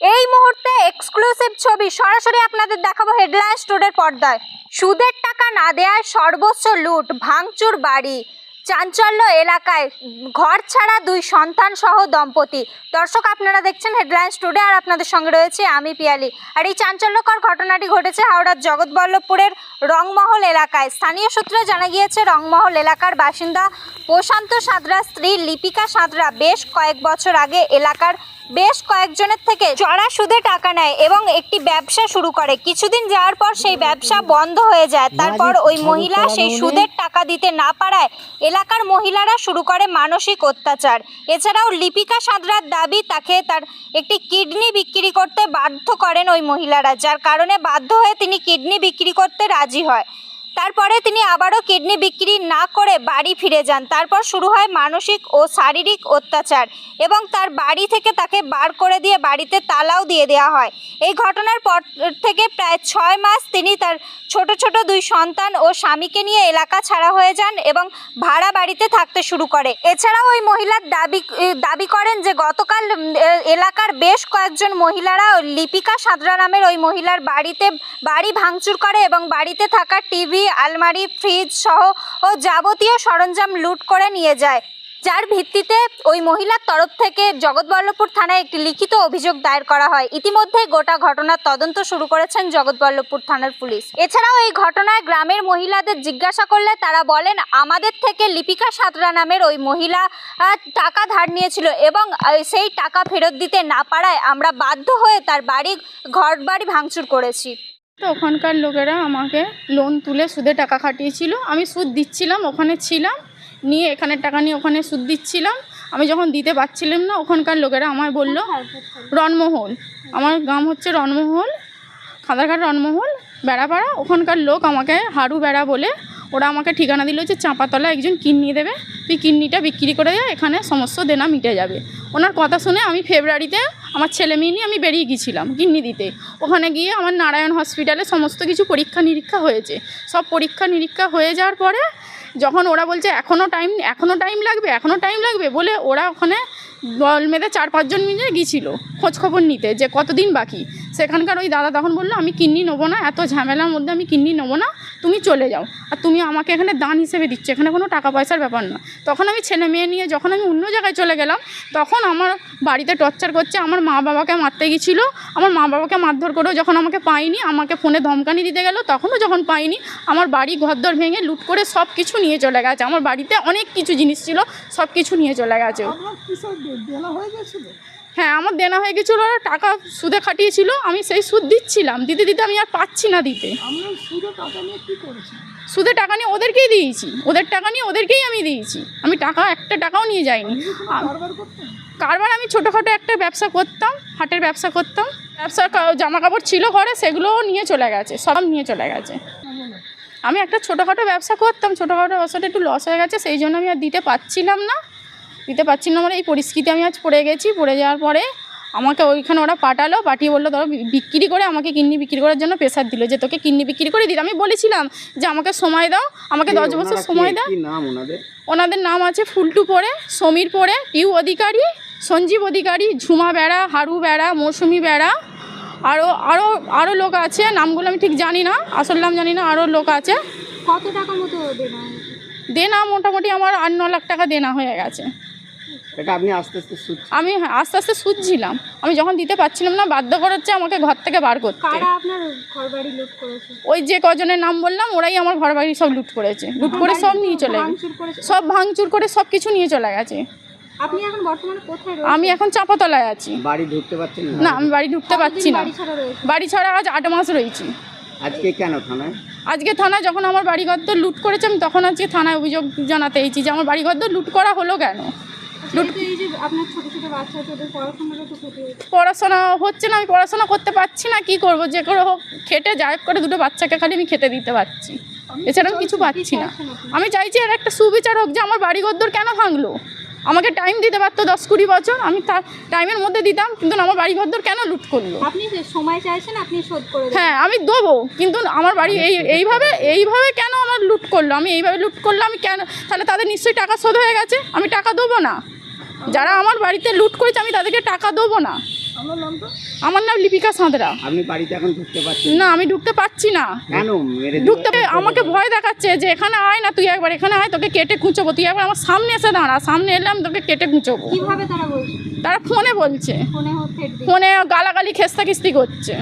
এই মুহূর্তে এক্সক্লুসিভ ছবি সরাসরি আপনাদের দেখাবো হেডলাইন স্টোরের পর্দায়। সুদের টাকা না দেওয়ায় সর্বোচ্চ লুট, ভাঙচুর বাড়ি। চাঞ্চল্য এলাকায় ঘর ছাড়া দুই সন্তান সহ দম্পতি। দর্শক, আপনারা দেখছেন হেডলাইন স্টুডিও আর আপনাদের সঙ্গে রয়েছে আমি পিয়ালি। আর এই চাঞ্চল্যকর ঘটনাটি ঘটেছে হাওড়ার জগৎবল্লভপুরের রংমহল এলাকায়। স্থানীয় সূত্রে জানা গিয়েছে, রংমহল এলাকার বাসিন্দা প্রশান্ত সাঁতরা, স্ত্রী লিপিকা সাঁতরা। বেশ কয়েক বছর আগে এলাকার বেশ কয়েকজনের থেকে চড়া সুদে টাকা নেয় এবং একটি ব্যবসা শুরু করে। কিছুদিন যাওয়ার পর সেই ব্যবসা বন্ধ হয়ে যায়। তারপর ওই মহিলা সেই সুদের টাকা দিতে না পারায় এলাকার মহিলারা শুরু করে মানসিক অত্যাচার। এছাড়াও লিপিকা সাঁতরার দাবি তাকে তার একটি কিডনি বিক্রি করতে বাধ্য করেন ওই মহিলারা যার কারণে বাধ্য হয়ে তিনি কিডনি বিক্রি করতে রাজি হয়। তারপরে তিনি আবারও কিডনি বিক্রি না করে বাড়ি ফিরে যান। তারপর শুরু হয় মানসিক ও শারীরিক অত্যাচার এবং তার বাড়ি থেকে তাকে বার করে দিয়ে বাড়িতে তালাও দিয়ে দেওয়া হয়। এই ঘটনার পর থেকে প্রায় ছয় মাস তিনি তার ছোট ছোট দুই সন্তান ও স্বামীকে নিয়ে এলাকা ছাড়া হয়ে যান এবং ভাড়া বাড়িতে থাকতে শুরু করে। এছাড়াও ওই মহিলার দাবি দাবি করেন যে গতকাল এলাকার বেশ কয়েকজন মহিলারা লিপিকা সাঁতরা নামের ওই মহিলার বাড়িতে বাড়ি ভাঙচুর করে এবং বাড়িতে থাকা টিভি আলমারি ফ্রিজ সহ ও যাবতীয় সরঞ্জাম লুট করে নিয়ে যায়। যার ভিত্তিতে ওই মহিলার তরফ থেকে জগৎবল্লভপুর থানায় একটি লিখিত অভিযোগ দায়ের করা হয়। ইতিমধ্যে গোটা ঘটনার তদন্ত শুরু করেছেন জগৎবল্লভপুর থানার পুলিশ। এছাড়াও এই ঘটনায় গ্রামের মহিলাদের জিজ্ঞাসা করলে তারা বলেন, আমাদের থেকে লিপিকা সাঁতরা নামের ওই মহিলা টাকা ধার নিয়েছিল এবং সেই টাকা ফেরত দিতে না পারায় আমরা বাধ্য হয়ে তার বাড়ি ঘর বাড়ি ভাঙচুর করেছি। তো ওখানকার লোকেরা আমাকে লোন তুলে সুদে টাকা খাটিয়েছিল। আমি সুদ দিচ্ছিলাম ওখানে ছিলাম নিয়ে এখানের টাকা নিয়ে ওখানে সুদ দিচ্ছিলাম। আমি যখন দিতে পারছিলাম না ওখানকার লোকেরা আমায় বলল রণমহল। আমার গ্রাম হচ্ছে রণমহল খাদারঘাট রণমহল বেড়াপাড়া। ওখানকার লোক আমাকে হাড়ু বেড়া বলে ওরা আমাকে ঠিকানা দিল যে চাঁপাতলা একজন কিডনি দেবে। তুই কিডনিটা বিক্রি করে যা এখানে সমস্ত দেনা মিটে যাবে। ওনার কথা শুনে আমি ফেব্রুয়ারিতে আমার ছেলে মেয়ে নিয়ে আমি বেরিয়ে গিয়েছিলাম কিডনি দিতে। ওখানে গিয়ে আমার নারায়ণ হসপিটালে সমস্ত কিছু পরীক্ষা নিরীক্ষা হয়েছে। সব পরীক্ষা নিরীক্ষা হয়ে যাওয়ার পরে যখন ওরা বলছে এখনও টাইম এখনও টাইম লাগবে এখনও টাইম লাগবে, বলে ওরা ওখানে দল মেধে চার পাঁচজন মিলে গিয়েছিল খোঁজ খবর নিতে, যে কতদিন বাকি। সেখানকার ওই দাদা তখন বলল, আমি কিডনি নেব না, এত ঝামেলার মধ্যে আমি কিডনি নেব না, তুমি চলে যাও। আর তুমি আমাকে এখানে দান হিসেবে দিচ্ছ, এখানে কোনো টাকা পয়সার ব্যাপার না। তখন আমি ছেলে মেয়ে নিয়ে যখন আমি অন্য জায়গায় চলে গেলাম, তখন আমার বাড়িতে টর্চার করছে, আমার মা বাবাকে মারতে গেছিল আমার মা বাবাকে মারধর করেও যখন আমাকে পাইনি আমাকে ফোনে ধমকানি দিতে গেল, তখনও যখন পাইনি আমার বাড়ি ঘরদর ভেঙে লুট করে সব কিছু নিয়ে চলে গেছে। আমার বাড়িতে অনেক কিছু জিনিস ছিল সব কিছু নিয়ে চলে গেছে। দেনা হয়ে গেছিল? হ্যাঁ আমার দেনা হয়ে গেছিল ওরা টাকা সুদে খাটিয়েছিল আমি সেই সুদ দিচ্ছিলাম। দিতে দিতে আমি আর পাচ্ছি না দিতে। সুদে টাকা নিয়ে কি করেছেন সুদে টাকা নিয়ে ওদেরকেই দিয়েছি। ওদের টাকা নিয়ে ওদেরকেই আমি দিয়েছি। আমি টাকা একটা টাকাও নিয়ে যাইনি। কারবার আমি ছোটোখাটো একটা ব্যবসা করতাম হাটের ব্যবসা করতাম। ব্যবসার কা- জামা কাপড় ছিল ঘরে সেগুলোও নিয়ে চলে গেছে সব নিয়ে চলে গেছে। আমি একটা ছোটোখাটো ব্যবসা করতাম ছোটোখাটো ব্যবসাটা একটু লস হয়ে গেছে সেই জন্য আমি আর দিতে পারছিলাম না। দিতে পারছি না মানে এই পরিস্থিতি আমি আজ পড়ে গেছি। পড়ে যাওয়ার পরে আমাকে ওইখানে ওরা পাঠালো পাঠিয়ে বলল ধরো বিক্রি করে আমাকে কিডনি বিক্রি করার জন্য প্রেশার দিল যে তোকে কিডনি বিক্রি করে দিতে আমি বলেছিলাম যে আমাকে সময় দাও আমাকে দশ বছর সময় দাও। ওনাদের? ওনাদের নাম আছে ফুলটু পরে সমীর পরে পিউ অধিকারী সঞ্জীব অধিকারী ঝুমা বেড়া হারু বেড়া মৌসুমি বেড়া আরও আরও আরও লোক আছে। নামগুলো আমি ঠিক জানি না আসল নাম জানি না আরও লোক আছে। কত টাকা মতো দেনা দেনা মোটামুটি আমার আট ন লাখ টাকা দেনা হয়ে গেছে। এটা আপনি আস্তে আস্তে সুদ আমি আস্তে আস্তে সুদছিলাম আমি যখন দিতে পারছিলাম না বাধ্য করাচ্ছে আমাকে ঘর থেকে বার করতে। আপনার ঘর বাড়ি লুট করেছে? ওই যে কজনের নাম বললাম ওরাই আমার ঘর বাড়ি সব লুট করেছে। লুট করে সব নিয়ে চলে গেছে। করেছে? সব ভাঙচুর করে সব কিছু নিয়ে চলে গেছে। আপনি এখন বর্তমানে কোথায় আমি এখন চাপাতলায় আছি। বাড়ি ঢুকতে পারছেন না? আমি বাড়ি ঢুকতে পারছি না। ছাড়া রয়েছে বাড়ি ছাড়া আজ আট মাস রয়েছি। আজকে কেন থানায়? আজকে থানা যখন আমার বাড়িঘর তো লুট করেছে আমি তখন আজকে থানায় অভিযোগ জানাতে এসেছি যে আমার বাড়িঘর তো লুট করা হলো কেন? পড়াশোনা হচ্ছে না আমি পড়াশোনা করতে পারছি না কি করব? যে করে হোক খেটে যাই করে দুটো বাচ্চাকে খালি আমি খেতে দিতে পারছি। এছাড়া আমি কিছু পাচ্ছি না। আমি চাইছি এর একটা সুবিচার হোক যে আমার বাড়ি ঘরদোর কেন ভাঙলো? আমাকে টাইম দিতে পারতো দশ কুড়ি বছর আমি তার টাইমের মধ্যে দিতাম কিন্তু আমার বাড়ি ঘরদোর কেন লুট করল? আপনি সময় চাইছেন আপনি শোধ করে হ্যাঁ আমি দেবো কিন্তু আমার বাড়ি এই এইভাবে এইভাবে কেন আমার লুট করল? আমি এইভাবে লুট করল আমি কেন তাহলে তাদের নিশ্চয়ই টাকা শোধ হয়ে গেছে আমি টাকা দেবো না। যারা আমার বাড়িতে লুট করেছে আমি তাদেরকে টাকা দেবো না। আমার নাম লিপিকা সাঁতরা। আপনি বাড়িতে এখন ঢুকতে পারছেন না? আমি ঢুকতে পারছি না। কেন ঢুকতে আমাকে ভয় দেখাচ্ছে যে এখানে আয় না তুই একবার এখানে আয় তোকে কেটে খুঁচবো তুই একবার আমার সামনে এসে দাঁড়া সামনে এলাম তোকে কেটে খুঁচবো কীভাবে তারা বলছে? তারা ফোনে বলছে। ফোনে গালাগালি খেস্তা কিস্তি করছে।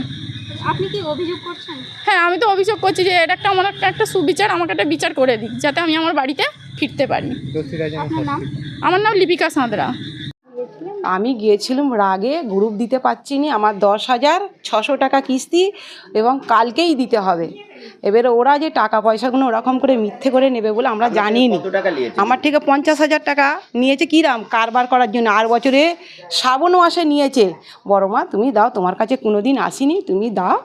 আপনি কি অভিযোগ করছেন? হ্যাঁ আমি তো অভিযোগ করছি যে এটা একটা আমার একটা একটা সুবিচার আমাকে একটা বিচার করে দিক যাতে আমি আমার বাড়িতে ফিরতে পারি। আপনার নাম? আমার নাম লিপিকা সাঁতরা। আমি গিয়েছিলাম রাগে গ্রুপ দিতে পারছি নি আমার দশ হাজার ছশো টাকা কিস্তি এবং কালকেই দিতে হবে। এবারে ওরা যে টাকা পয়সাগুলো ওরকম করে মিথ্যে করে নেবে বলে আমরা জানি নি কত টাকা নিয়েছে? আমার থেকে পঞ্চাশ হাজার টাকা নিয়েছে কিরাম কারবার করার জন্য আর বছরে শ্রাবণ মাসে নিয়েছে। বড় মা তুমি দাও তোমার কাছে কোনো দিন আসিনি তুমি দাও।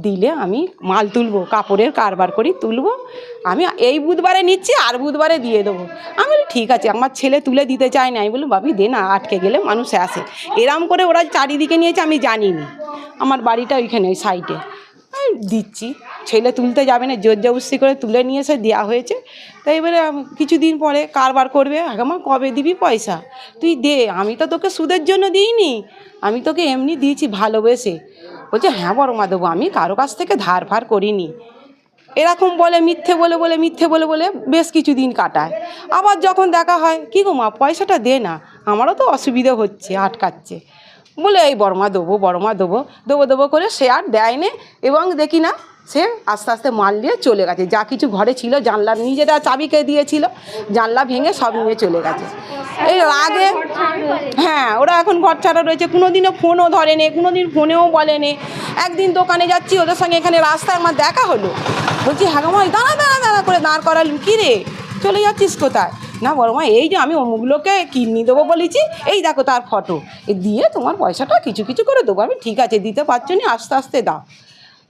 দিলে আমি মাল তুলবো, কাপড়ের কারবার করি, তুলবো। আমি এই বুধবারে নিচ্ছি, আর বুধবারে দিয়ে দেবো। আমি বলি, ঠিক আছে, আমার ছেলে তুলে দিতে চায় না। আমি বলি, বাবি, দে না, আটকে গেলে মানুষ আসে। এরম করে ওরা চারিদিকে নিয়েছে, আমি জানিনি। আমার বাড়িটা ওইখানে, ওই সাইডে। দিচ্ছি। ছেলে তুলতে যাবে না, জোর জবস্তি করে তুলে নিয়ে এসে দেওয়া হয়েছে। তাই এবারে কিছুদিন পরে কারবার করবে। আগামা কবে দিবি পয়সা? তুই দে, আমি তো তোকে সুদের জন্য দিইনি। আমি তোকে এমনি দিয়েছি ভালোবেসে। বলছে হ্যাঁ বড় মা দেবো, আমি কারও কাছ থেকে ধার ফার করিনি। এরকম বলে, মিথ্যে বলে বলে, মিথ্যে বলে বলে বেশ কিছু দিন কাটায়। আবার যখন দেখা হয়, কী গো মা, পয়সাটা দে না, আমারও তো অসুবিধে হচ্ছে, আটকাচ্ছে। বলে, এই বড়মা দেবো বড়মা দেবো। দেবো দেবো করে সে আর দেয়নি এবং দেখি না সে আস্তে আস্তে মাল নিয়ে চলে গেছে। যা কিছু ঘরে ছিল, জানলা নিজেরা চাবিকে দিয়েছিল, জানলা ভেঙে সব নিয়ে চলে গেছে। এই আগে হ্যাঁ ওরা এখন ঘর ছাড়া রয়েছে। কোনো দিনও ফোনও ধরেনি কোনো দিন ফোনেও বলেনি। একদিন দোকানে যাচ্ছি, ওদের সঙ্গে এখানে রাস্তায় আমার দেখা হলো। বলছি হ্যাঁ দাঁড়া দাঁড়া দাঁড়া করে দাঁড় করালাম কী রে? চলে যাচ্ছিস কোথায়? না বড় মা, এই যে আমি অমুকগুলোকে কিডনি দেবো বলেছি, এই দেখো তার ফটো দিয়ে তোমার পয়সাটা কিছু কিছু করে দেবো। আমি ঠিক আছে, দিতে পারছ না? আস্তে আস্তে দাও।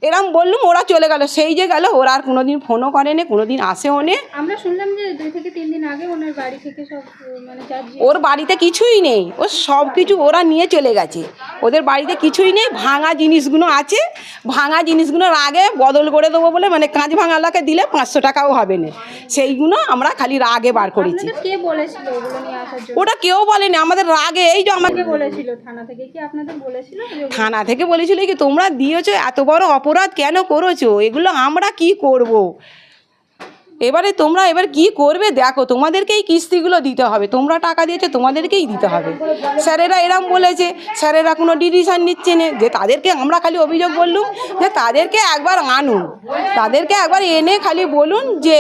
এরম বললুম ওরা চলে গেল। সেই যে গেল ওরা আর কোনোদিন ফোনও করেনি কোনোদিন আসেও নে। আমরা শুনলাম যে দুই থেকে তিন দিন আগে ওনার বাড়ি থেকে সব মানে ওর বাড়িতে কিছুই নেই। ও সব কিছু ওরা নিয়ে চলে গেছে। ওদের বাড়িতে কিছুই নেই ভাঙা জিনিসগুলো আছে। ভাঙা জিনিসগুলোর আগে বদল করে দেবো বলে মানে কাঁচ ভাঙালাকে দিলে পাঁচশো টাকাও হবে না। সেইগুলো আমরা খালি রাগে বার করেছি। কে বলেছিল ওটা কেউ বলেনি আমাদের রাগে এই যে আমাকে বলেছিল? থানা থেকে কি আপনাদের বলেছিল থানা থেকে বলেছিল কি তোমরা দিয়েছ এত বড় অপরাধ কেন করেছ এগুলো আমরা কি করব। এবারে তোমরা এবার কি করবে? দেখো তোমাদেরকেই কিস্তিগুলো দিতে হবে। তোমরা টাকা দিয়েছ তোমাদেরকেই দিতে হবে। স্যারেরা এরম বলেছে স্যারেরা কোনো ডিসিশন নিচ্ছে না। যে তাদেরকে আমরা খালি অভিযোগ বললুম যে তাদেরকে একবার আনুন। তাদেরকে একবার এনে খালি বলুন যে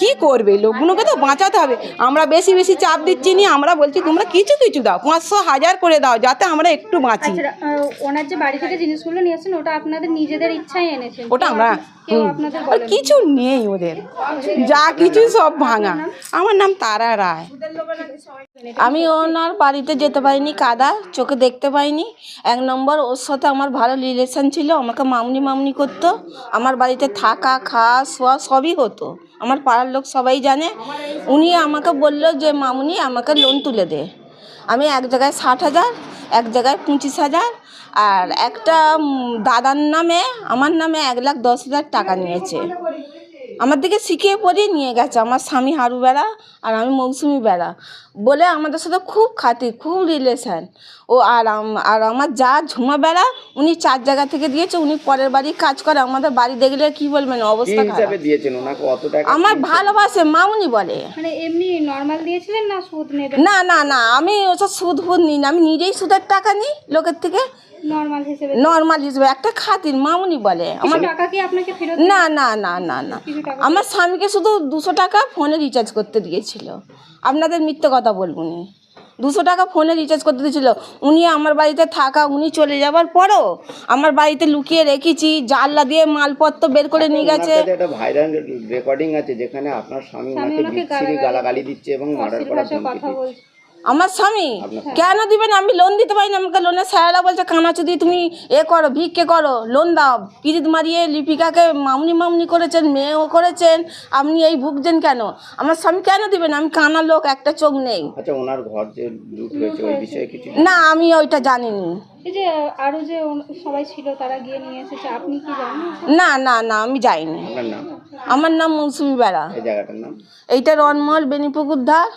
কি করবে? লোকগুলোকে তো বাঁচাতে হবে। আমরা বেশি বেশি চাপ দিচ্ছি নি আমরা বলছি তোমরা কিছু কিছু দাও পাঁচশো হাজার করে দাও যাতে আমরা একটু বাঁচি। আচ্ছা ওনার যে বাড়ি থেকে জিনিসগুলো নিয়েছেন ওটা আপনাদের নিজেদের ইচ্ছায় এনেছেন। ওটা আমরা? কিছু নেই ওদের। যা কিছু সব ভাঙা। আমার নাম তারা রায়। আমি ওনার বাড়িতে যেতে পারিনি, কাদা, চোখে দেখতে পাইনি। এক নম্বর, ওর সাথে আমার ভালো রিলেশন ছিল, আমাকে মামনি মামনি করতো। আমার বাড়িতে থাকা, খাওয়া, শোয়া সবই হতো। আমার পাড়ার লোক সবাই জানে। উনি আমাকে বলল যে, মামনি, আমাকে লোন তুলে দে। আমি এক জায়গায় ষাট হাজার, এক জায়গায় পঁচিশ হাজার, আর একটা দাদার নামে, আমার নামে এক লাখ দশ হাজার টাকা নিয়েছে। আমার দিকে শিখিয়ে পড়িয়ে নিয়ে গেছে। আমার স্বামী হারু বেড়া আর আমি মৌসুমি বেড়া বলে আমাদের সাথে খুব খাতির খুব রিলেশান ও আর আর আমার যা ঝুমা বেড়া উনি চার জায়গা থেকে দিয়েছে উনি পরের বাড়ি কাজ করে। আমাদের বাড়ি দেখলে কি বলবেন অবস্থা খারাপ হিসাবে দিয়েছেন ওনাকে? অত টাকা আমার ভালোবাসে মামুনি বলে। মানে এমনি নর্মাল দিয়েছিলেন না সুদ নেবেন? না না না আমি ওসব সুদ ফুদ নিই না। আমি নিজেই সুদের টাকা নিই লোকের থেকে। নর্মাল হিসেবে নর্মাল হিসেবে। একটা খাতির মামুনি বলে। আমার টাকা কি আপনাকে ফেরত না না না না না। আমার স্বামীকে শুধু দুশো টাকা ফোনে রিচার্জ করতে দিয়েছিল। আপনাদের মিথ্যে কথা বলব নি। দুশো টাকা ফোনে রিচার্জ করতে দিয়েছিল। উনি আমার বাড়িতে থাকা উনি চলে যাওয়ার পরও আমার বাড়িতে লুকিয়ে রেখেছি। জানলা দিয়ে মালপত্র বের করে নিয়ে গেছে। একটা ভাইরাল রেকর্ডিং আছে যেখানে আপনার স্বামী ওনাকে বিচ্ছিরি গালাগালি দিচ্ছে এবং মার্ডার করার কথা বলছে। আমার স্বামী? কেন দিবেন? আমি লোন দিতে পারি না। আমাকে লোনের স্যারেরা বলছে কানা কানাচুদি তুমি এ করো ভিক্ষে করো লোন দাও। পিরিত মারিয়ে লিপিকাকে মামনি মামনি করেছেন মেয়েও করেছেন। আপনি এই ভুগছেন কেন? আমার স্বামী কেন দিবেন? আমি কানা লোক একটা চোখ নেই। আচ্ছা ওনার ঘর যে লুট হয়েছে ওই বিষয়ে কিছু না আমি ওইটা জানিনি। এই যে আরও যে সবাই ছিল তারা গিয়ে নিয়ে এসেছে আপনি কি জানেন? না না না আমি যাইনি। আমার নাম মৌসুমি বেড়া। এই জায়গাটার নাম? এইটা রনমহল বেনিপুকুর ধার।